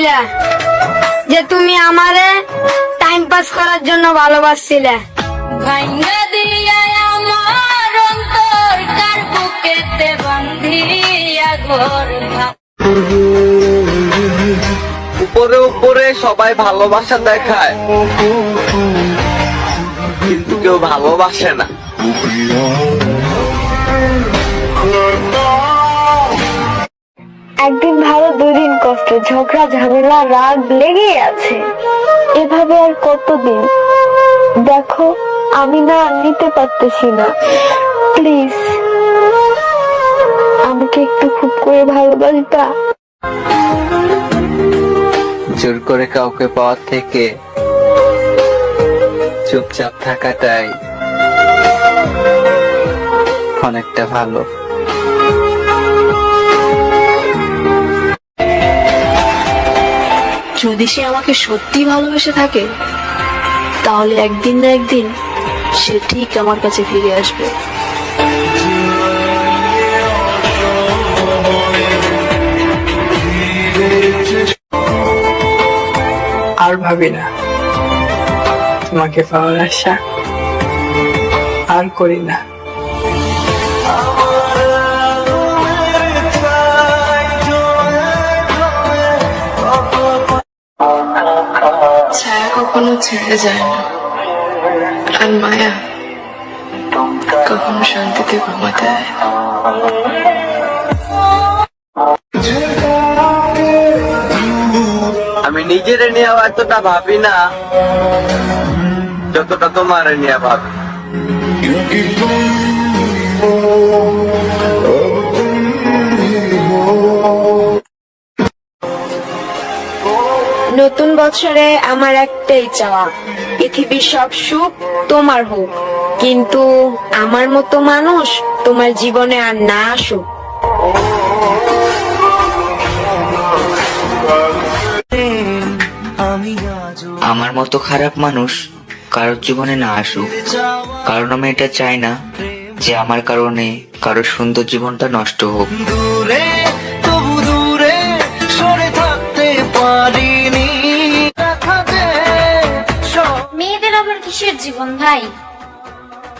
বলছিলে যে তুমি আমারে টাইম পাস করার জন্য ভালোবাসছিলে। ভাঙ্গা দিয়া আমার অন্তর কার বুকেতে বান্ধিয়া ঘর উপরে উপরে সবাই ভালোবাসা দেখায়। কিন্তু কেউ ভালোবাসে না। একদিন ভালো দুদিন কষ্ট, ঝগড়া, ঝামেলা, রাগ লেগেই আছে। এভাবে আর কতদিন? দেখো, আমি না নিতে পারতেছি না। প্লিজ, আমাকে একটু খুব করে ভালোবাসবা। জোর করে কাউকে পাওয়ার থেকে চুপচাপ থাকাটাই অনেকটা ভালো। যদি সে আমাকে সত্যি ভালোবেসে থাকে, তাহলে একদিন না একদিন সে ঠিক আমার কাছে ফিরে আসবে। আর ভাবি না। তোমাকে পাওয়ার আশা আর করি না। কখনো ছেড়ে যায় না। আর মায়া কখনো শান্তিতে ঘুমাতে আমি নিজের নিয়ে এতটা ভাবি না, যতটা তোমার নিয়ে ভাবি। নতুন বছরে আমার একটাই চাওয়া। পৃথিবীর সব সুখ তোমার হোক, কিন্তু আমার মতো মানুষ তোমার জীবনে আর না আসুক। আমার মতো খারাপ মানুষ কারোর জীবনে না আসুক। কারণ আমি এটা চাই না যে আমার কারণে কারোর সুন্দর জীবনটা নষ্ট হোক। কিসের জীবন ভাই।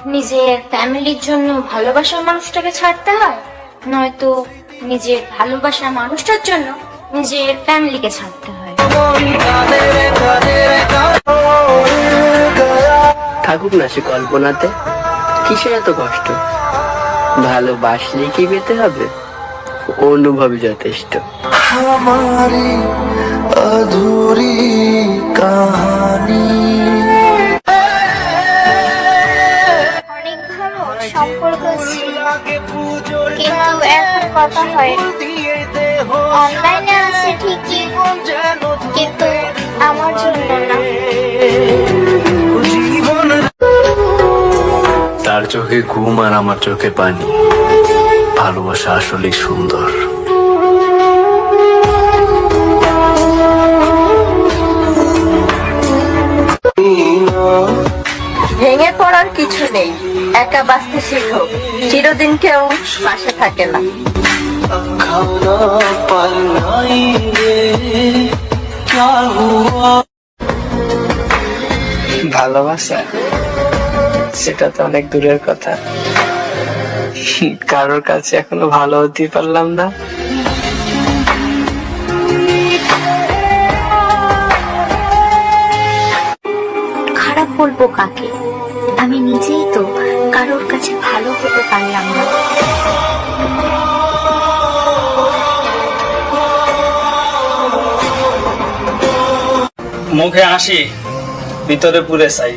নিজের ফ্যামিলির জন্য ভালোবাসার মানুষটাকে ছাড়তে হয় নয়তো নিজের ভালোবাসার মানুষটার জন্য নিজের ফ্যামিলিকে ছাড়তে হয়। থাকুক না সে কল্পনাতে কিসের এত কষ্ট? ভালোবাসলে কি পেতে হবে? অনুভবই যথেষ্ট। অনেক কথা হয়। অনলাইনে আছে ঠিকই কিন্তু আমার জন্য না। তার চোখে ঘুম আর আমার চোখে পানি। ভালোবাসা আসলেই সুন্দর। ভেঙে পড়ার কিছু নেই। একা বাঁচতে শিখো। চিরদিন কেউ পাশে থাকে না। ভালোবাসা সেটা তো অনেক দূরের কথা। কারোর কাছে এখনও ভালো হতে পারলাম না। খারাপ বলব কাকে? আমি নিজেই তো কারোর কাছে ভালো হতে পারলাম না মুখে হাসি ভিতরে পুরে চাই।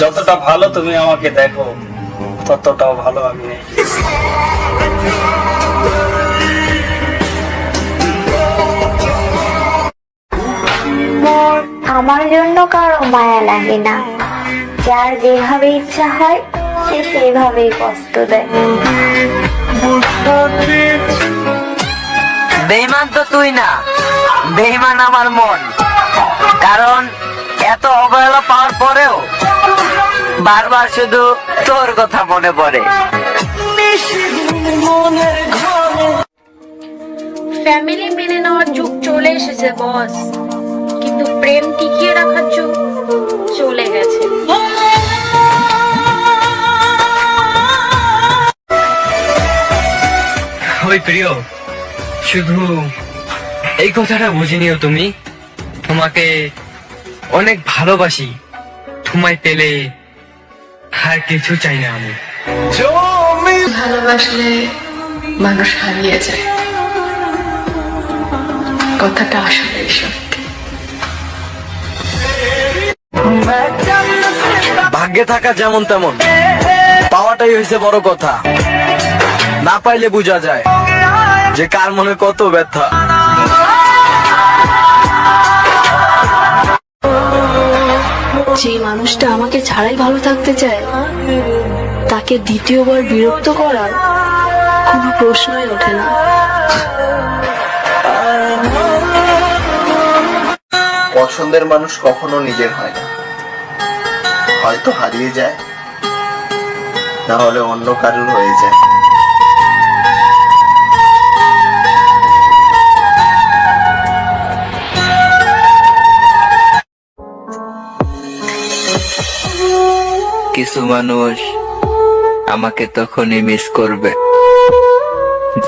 যতটা ভালো তুমি আমাকে দেখো ততটাও ভালো আমি আমার জন্য কারও মায়া লাগে না। যার যেভাবে ইচ্ছা হয় সে সেভাবেই কষ্ট দেয়। বেইমান তো তুই না বেইমান আমার মন। কারণ এত অবহেলা পাওয়ার পরেও বারবার শুধু তোর কথা মনে পড়ে। ফ্যামিলি মেনে নেওয়ার যুগ চলে এসেছে বস। কিন্তু প্রেম টিকিয়ে রাখার যুগ চলে গেছে। ওই প্রিয়। শুধু এই কথাটা বুঝে নিও তুমি। তোমাকে অনেক ভালোবাসি। তোমায় পেলে আর কিছু চাই না আমি। ভালোবাসলে মানুষ হারিয়ে যায়। কথাটা আসলে সত্যি। ভাগ্যে থাকা যেমন তেমন পাওয়াটাই হয়েছে বড় কথা। না পাইলে বোঝা যায় যে কার মনে কত ব্যথা। যে মানুষটা আমাকে ছাড়াই ভালো থাকতে চায় তাকে দ্বিতীয়বার বিরক্ত করার কোনো প্রশ্নই ওঠে না। পছন্দের মানুষ কখনো নিজের হয় না। হয়তো হারিয়ে যায় না হলে অন্য কারোর হয়ে যায়। কিছু মানুষ আমাকে তখনই মিস করবে।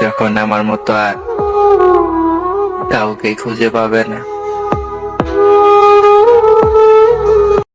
যখন আমার মতো আর কাউকে খুঁজে পাবে না।